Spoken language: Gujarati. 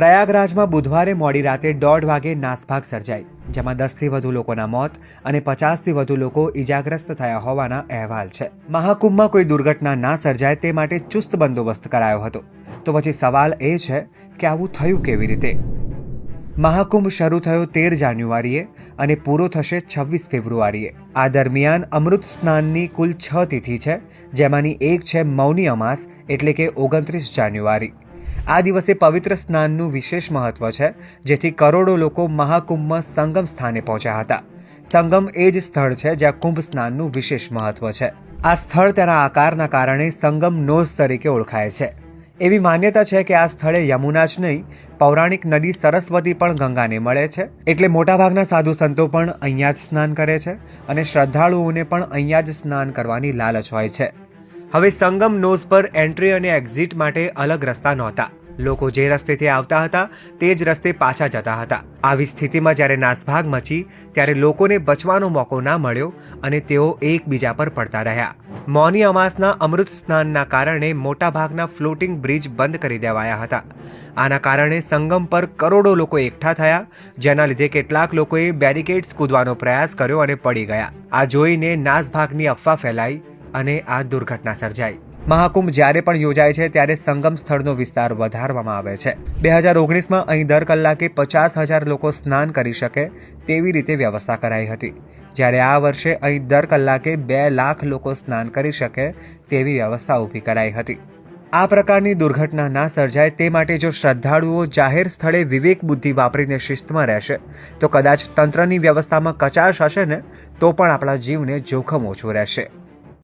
પ્રયાગરાજમાં બુધવારે મોડી રાતે દોઢ વાગે નાસભાગ સર્જાઈ, જેમાં દસથી વધુ લોકોના મોત અને પચાસથી વધુ લોકો ઈજાગ્રસ્ત થયા હોવાના અહેવાલ છે. મહાકુંભમાં કોઈ દુર્ઘટના ના સર્જાય તે માટે ચુસ્ત બંદોબસ્ત કરાયો હતો. તો પછી સવાલ એ છે કે આવું થયું કેવી રીતે? મહાકુંભ શરૂ થયો તેર જાન્યુઆરીએ અને પૂરો થશે છવ્વીસ ફેબ્રુઆરીએ. આ દરમિયાન અમૃત સ્નાનની કુલ છ તિથિ છે, જેમાંની એક છે મૌની અમાસ એટલે કે ઓગણત્રીસ જાન્યુઆરી. આ દિવસે પવિત્ર સ્નાનનું વિશેષ મહત્વ છે, જેથી કરોડો લોકો મહાકુંભમાં સંગમ સ્થાને પહોંચ્યા હતા. સંગમ એ જ સ્થળ છે જ્યાં કુંભ સ્નાનનું વિશેષ મહત્વ છે. આ સ્થળ તેના આકારના કારણે સંગમ નોઝ તરીકે ઓળખાય છે. એવી માન્યતા છે કે આ સ્થળે યમુના જ નહીં, પૌરાણિક નદી સરસ્વતી પણ ગંગાને મળે છે. એટલે મોટાભાગના સાધુ સંતો પણ અહીંયા જ સ્નાન કરે છે અને શ્રદ્ધાળુઓને પણ અહીંયા જ સ્નાન કરવાની લાલચ હોય છે. હવે સંગમ નોઝ પર એન્ટ્રી અને એક્ઝિટ માટે અલગ રસ્તા નહોતા. લોકો જે રસ્તેથી આવતા હતા, તે જ રસ્તે પાછા જતા હતા. આવી સ્થિતિમાં જ્યારે નાસભાગ મચી, ત્યારે લોકોને બચવાનો મોકો ના મળ્યો અને તેઓ એકબીજા પર પડતા રહ્યા. મૌની અમાસના અમૃત સ્નાનના કારણે મોટાભાગના ફ્લોટિંગ બ્રિજ બંધ કરી દેવાયા હતા. આના કારણે સંગમ પર કરોડો લોકો એકઠા થયા, જેના લીધે કેટલાક લોકોએ બેરિકેડ્સ કૂદવાનો પ્રયાસ કર્યો અને પડી ગયા. આ જોઈને નાસભાગની અફવા ફેલાઈ અને આ દુર્ઘટના સર્જાઈ. મહાકુંભ જ્યારે પણ યોજાય છે, ત્યારે સંગમ સ્થળનો વિસ્તાર વધારવામાં આવે છે. બે હજાર ઓગણીસમાં અહીં દર કલાકે પચાસ હજાર લોકો સ્નાન કરી શકે તેવી રીતે વ્યવસ્થા કરાઈ હતી. જ્યારે આ વર્ષે અહીં દર કલાકે બે લાખ લોકો સ્નાન કરી શકે તેવી વ્યવસ્થા ઊભી કરાઈ હતી. આ પ્રકારની દુર્ઘટના ના સર્જાય તે માટે જો શ્રદ્ધાળુઓ જાહેર સ્થળે વિવેક બુદ્ધિ વાપરીને શિસ્તમાં રહેશે, તો કદાચ તંત્રની વ્યવસ્થામાં કચાશ હશે ને, તો પણ આપણા જીવને જોખમ ઓછું રહેશે.